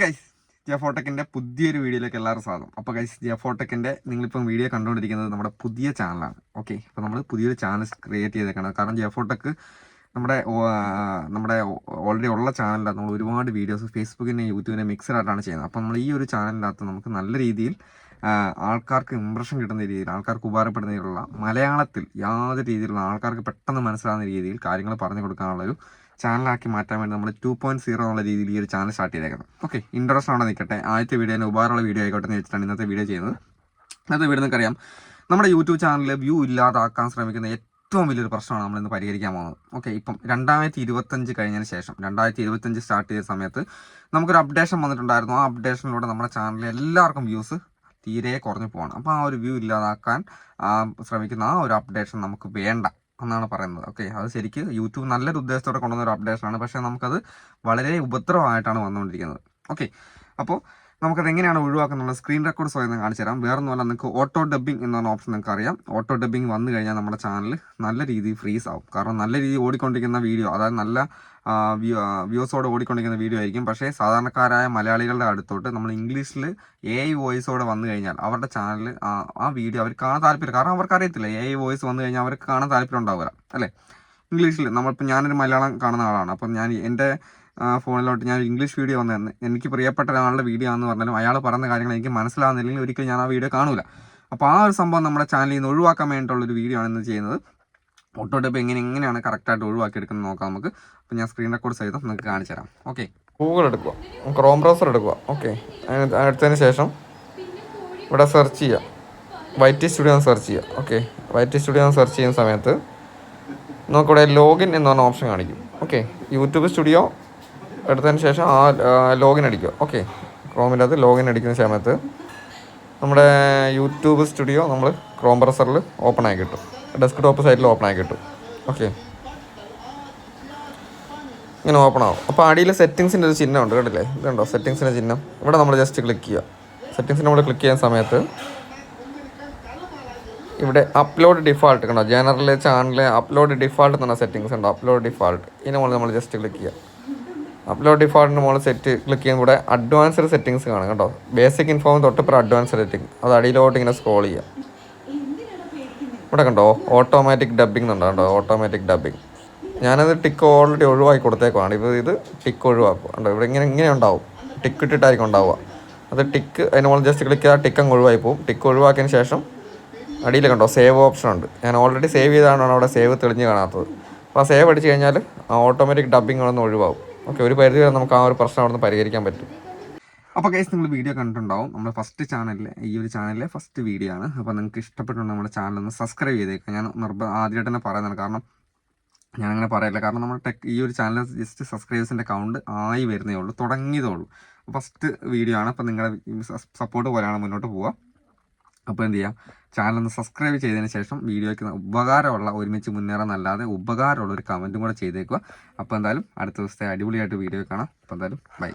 Guys ജിയോഫോട്ടെക്കിന്റെ പുതിയൊരു വീഡിയോയിലേക്ക് എല്ലാവരും സ്വാഗതം. അപ്പോൾ ഗൈസ് ജിയോഫോട്ടെക്കിന്റെ നിങ്ങളിപ്പം വീഡിയോ കണ്ടുകൊണ്ടിരിക്കുന്നത് നമ്മുടെ പുതിയ ചാനലാണ് ഓക്കെ അപ്പോൾ നമ്മൾ പുതിയൊരു ചാനൽ ക്രിയേറ്റ് ചെയ്തേക്കണം. കാരണം ജിയോഫോട്ടെക്ക് നമ്മുടെ നമ്മുടെ ഓൾറെഡി ഉള്ള ചാനലിനകത്ത് നമ്മൾ ഒരുപാട് വീഡിയോസ് ഫേസ്ബുക്കിന്റെ യൂട്യൂബിന്റെ മിക്സഡായിട്ടാണ് ചെയ്യുന്നത്. അപ്പോൾ നമ്മൾ ഈ ഒരു ചാനലിനകത്ത് നമുക്ക് നല്ല രീതിയിൽ ആൾക്കാർക്ക് ഇമ്പ്രഷൻ കിട്ടുന്ന രീതിയിൽ ആൾക്കാർക്ക് ഉപകാരപ്പെടുന്ന രീതിയിലുള്ള മലയാളത്തിൽ യാതൊരു രീതിയിലുള്ള ആൾക്കാർക്ക് പെട്ടെന്ന് മനസ്സിലാകുന്ന രീതിയിൽ കാര്യങ്ങൾ പറഞ്ഞു കൊടുക്കാനുള്ളൊരു ചാനലാക്കി മാറ്റാൻ വേണ്ടി നമ്മൾ ടു പോയിന്റ് സീറോ എന്നുള്ള രീതിയിൽ ഈ ഒരു ചാനൽ സ്റ്റാർട്ട് ചെയ്തേക്കുന്നത് ഓക്കെ ഇൻട്രസ്റ്റ് ആണോ നിൽക്കട്ടെ ആദ്യത്തെ വീഡിയോ ഉപകാരമുള്ള വീഡിയോ ആയിക്കോട്ടെ എന്ന് വെച്ചിട്ടാണ് ഇന്നത്തെ വീഡിയോ ചെയ്യുന്നത്. ഇന്നത്തെ വീഡിയോ നിങ്ങൾക്കറിയാം നമ്മുടെ യൂട്യൂബ് ചാനലിൽ വ്യൂ ഇല്ലാതാക്കാൻ ശ്രമിക്കുന്ന ഏറ്റവും വലിയൊരു പ്രശ്നമാണ് നമ്മൾ ഇന്ന് പരിഹരിക്കാൻ പോകുന്നത്. ഓക്കെ ഇപ്പം രണ്ടായിരത്തി ഇരുപത്തഞ്ച് കഴിഞ്ഞതിന് ശേഷം രണ്ടായിരത്തി ഇരുപത്തഞ്ച് സ്റ്റാർട്ട് ചെയ്ത സമയത്ത് നമുക്കൊരു അപ്ഡേഷൻ വന്നിട്ടുണ്ടായിരുന്നു. ആ അപ്ഡേഷനിലൂടെ നമ്മുടെ ചാനലിൽ എല്ലാവർക്കും വ്യൂസ് തീരെ കുറഞ്ഞു പോകണം അപ്പോൾ ആ ഒരു വ്യൂ ഇല്ലാതാക്കാൻ ശ്രമിക്കുന്ന ആ ഒരു അപ്ഡേഷൻ നമുക്ക് വേണ്ട. എന്നാണ് പറയുന്നത്. ഓക്കെ അത് ശരിക്കും യൂട്യൂബ് നല്ലൊരു ഉദ്ദേശത്തോടെ കൊണ്ടുവന്ന ഒരു അപ്ഡേഷനാണ് പക്ഷേ നമുക്കത് വളരെ ഉപദ്രവമായിട്ടാണ് വന്നുകൊണ്ടിരിക്കുന്നത്. ഓക്കെ അപ്പോൾ നമുക്കത് എങ്ങനെയാണ് ഒഴിവാക്കുന്നത് സ്ക്രീൻ റെക്കോർഡ് സ്വയം കാണിച്ചു തരാം. വേറെ ഒന്നുമല്ല നിങ്ങൾക്ക് ഓട്ടോ ഡബ്ബിംഗ് എന്ന ഓപ്ഷൻ നിങ്ങൾക്ക് അറിയാം. ഓട്ടോ ഡബ്ബിംഗ് വന്നു കഴിഞ്ഞാൽ നമ്മുടെ ചാനൽ നല്ല രീതിയിൽ ഫ്രീസ് ആവും. കാരണം നല്ല രീതിയിൽ ഓടിക്കൊണ്ടിരിക്കുന്ന വീഡിയോ അതായത് നല്ല വ്യൂസോടെ ഓടിക്കൊണ്ടിരിക്കുന്ന വീഡിയോ ആയിരിക്കും. പക്ഷേ സാധാരണക്കാരായ മലയാളികളുടെ അടുത്തോട്ട് നമ്മൾ ഇംഗ്ലീഷിൽ എ ഐ വോയിസോടെ വന്നു കഴിഞ്ഞാൽ അവരുടെ ചാനൽ ആ വീഡിയോ അവർക്ക് കാണാൻ താല്പര്യം കാരണം അവർക്ക് അറിയത്തില്ല എ ഐ വോയിസ് വന്നു കഴിഞ്ഞാൽ അവർക്ക് കാണാൻ താല്പര്യം ഉണ്ടാവുക അല്ലേ? ഇംഗ്ലീഷിൽ നമ്മളിപ്പോൾ ഞാനൊരു മലയാളം കാണുന്ന ആളാണ്. അപ്പം ഞാൻ എന്റെ ഫോണിലോട്ട് ഞാൻ ഇംഗ്ലീഷ് വീഡിയോ വന്നു എനിക്ക് പ്രിയപ്പെട്ട ഒരാളുടെ വീഡിയോ ആണെന്ന് പറഞ്ഞാലും അയാൾ പറഞ്ഞ കാര്യങ്ങൾ എനിക്ക് മനസ്സിലാവുന്നില്ലെങ്കിൽ ഒരിക്കലും ഞാൻ ആ വീഡിയോ കാണൂല. അപ്പോൾ ആ ഒരു സംഭവം നമ്മുടെ ചാനലിൽ നിന്ന് ഒഴിവാക്കാൻ വേണ്ടിയിട്ടുള്ളൊരു വീഡിയോ ആണ് ഇന്ന് ചെയ്യുന്നത് ഓട്ടോ എങ്ങനെ എങ്ങനെയാണ് കറക്റ്റായിട്ട് ഒഴിവാക്കി എടുക്കുന്നത് നോക്കാം നമുക്ക്. അപ്പോൾ ഞാൻ സ്ക്രീൻ റെക്കോർഡ് ചെയ്ത് നിങ്ങൾക്ക് കാണിച്ചു തരാം. ഓക്കെ ഗൂഗിൾ എടുക്കുക ക്രോം ബ്രൗസർ എടുക്കുക ഓക്കെ എടുത്തതിന് ശേഷം ഇവിടെ സെർച്ച് ചെയ്യുക വൈറ്റ് സ്റ്റുഡിയോ സെർച്ച് ചെയ്യുക ഓക്കെ വൈറ്റ് സ്റ്റുഡിയോ സെർച്ച് ചെയ്യുന്ന സമയത്ത് നമുക്കിവിടെ ലോഗിൻ എന്ന് പറഞ്ഞ ഓപ്ഷൻ കാണിക്കും. ഓക്കെ യൂട്യൂബ് സ്റ്റുഡിയോ എടുത്തതിന് ശേഷം ആ ലോഗിൻ അടിക്കുക. ഓക്കെ ക്രോമിനകത്ത് ലോഗിൻ അടിക്കുന്ന സമയത്ത് നമ്മുടെ യൂട്യൂബ് സ്റ്റുഡിയോ നമ്മൾ ക്രോം ബ്രസറിൽ ഓപ്പൺ ആയി കിട്ടും. ഡെസ്ക് ടോപ്പ് സൈറ്റിൽ ഓപ്പൺ ആയി കിട്ടും. ഓക്കെ ഇങ്ങനെ ഓപ്പൺ ആവും. അപ്പോൾ അടിയിൽ സെറ്റിങ്സിന്റെ ഒരു ചിഹ്നം ഉണ്ട്. കേട്ടില്ലേ ഇതുണ്ടോ? സെറ്റിങ്സിന്റെ ചിഹ്നം. ഇവിടെ നമ്മൾ ജസ്റ്റ് ക്ലിക്ക് ചെയ്യുക. സെറ്റിങ്സിന് നമ്മൾ ക്ലിക്ക് ചെയ്യുന്ന സമയത്ത് ഇവിടെ അപ്ലോഡ് ഡിഫാൾട്ട് കണ്ടോ? ജനറൽ ചാനൽ അപ്ലോഡ് ഡിഫാൾട്ട് എന്ന് പറഞ്ഞ സെറ്റിങ്സ് ഉണ്ട്. അപ്ലോഡ് ഡിഫാൾട്ട് ഇതിന് നമ്മൾ നമ്മൾ ജസ്റ്റ് ക്ലിക്ക് ചെയ്യുക. അപ്ലോഡ് ഡിഫോൾട്ടിന് മുകളിൽ സെറ്റ് ക്ലിക്ക് ചെയ്യുമ്പോൾ ഇവിടെ അഡ്വാൻസ്ഡ് സെറ്റിങ്സ് കാണും കേട്ടോ. ബേസിക് ഇൻഫോം തൊട്ടിപ്പോൾ അഡ്വാൻസ്ഡ് സെറ്റിംഗ് അത് അടിയിലോട്ട് ഇങ്ങനെ സ്ക്രോൾ ചെയ്യുക ഇവിടെ കണ്ടോ? ഓട്ടോമാറ്റിക് ഡബ്ബിംഗ് എന്നുണ്ടോ കണ്ടോ ഓട്ടോമാറ്റിക് ഡബ്ബിംഗ് ഞാനത് ടിക്ക് ഓൾറെഡി ഒഴിവാക്കി കൊടുത്തേക്കുവാണ്. ഇപ്പോൾ ഇത് ടിക്ക് ഒഴിവാക്കും കണ്ടോ? ഇവിടെ ഇങ്ങനെ ഇങ്ങനെ ഉണ്ടാവും. ടിക്ക് ഇട്ടിട്ടായിരിക്കും ഉണ്ടാവുക. അത് ടിക്ക് അതിന് മുകളിൽ ജസ്റ്റ് ക്ലിക്ക് ചെയ്താൽ ടിക്ക് അങ്ങ് ഒഴിവായി പോകും. ടിക്ക് ഒഴിവാക്കിയതിന് ശേഷം അടിയിൽ കണ്ടോ? സേവ് ഓപ്ഷൻ ഉണ്ട്. ഞാൻ ഓൾറെഡി സേവ് ചെയ്താണ് അവിടെ സേവ് തെളിഞ്ഞ് കാണാത്തത്. അപ്പോൾ ആ സേവ് അടിച്ച് കഴിഞ്ഞാൽ ഓട്ടോമാറ്റിക് ഡബ്ബിംഗ് ഒന്ന് ഒഴിവാകും. ഓക്കെ ഒരു പരിധി വരെ നമുക്ക് ആ ഒരു പ്രശ്നം അവിടെ നിന്ന് പരിഹരിക്കാൻ പറ്റും. അപ്പോൾ കേസ് നിങ്ങൾ വീഡിയോ കണ്ടിട്ടുണ്ടാവും. നമ്മുടെ ഫസ്റ്റ് ചാനലിലെ ഈ ഒരു ചാനലിലെ ഫസ്റ്റ് വീഡിയോ ആണ്. അപ്പോൾ നിങ്ങൾക്ക് ഇഷ്ടപ്പെട്ടുണ്ടെങ്കിൽ നമ്മുടെ ചാനൽ ഒന്ന് സബ്സ്ക്രൈബ് ചെയ്തേക്കാം. ഞാൻ നിർബ ആദ്യമായിട്ട് തന്നെ പറയുന്നതാണ്. കാരണം ഞാനങ്ങനെ പറയില്ല. കാരണം നമ്മുടെ ടെക് ഈ ഒരു ചാനൽ ജസ്റ്റ് സബ്സ്ക്രൈബേഴ്സിന്റെ കൗണ്ട് ആയി വരുന്നേ ഉള്ളൂ. തുടങ്ങിയതേ ഉള്ളൂ. ഫസ്റ്റ് വീഡിയോ ആണ്. അപ്പോൾ നിങ്ങളുടെ സപ്പോർട്ട് പോലെയാണ് മുന്നോട്ട് പോവുക. അപ്പോൾ എന്ത് ചെയ്യാം? ചാനൽ ഒന്ന് സബ്സ്ക്രൈബ് ചെയ്തതിന് ശേഷം വീഡിയോയ്ക്ക് ഉപകാരമുള്ള ഒരുമിച്ച് മുന്നേറാന്നല്ലാതെ ഉപകാരമുള്ള ഒരു കമന്റും കൂടെ ചെയ്തേക്കുക. അപ്പോൾ എന്തായാലും അടുത്ത ദിവസത്തെ അടിപൊളിയായിട്ട് വീഡിയോ കാണാം. അപ്പോൾ എന്തായാലും ബൈ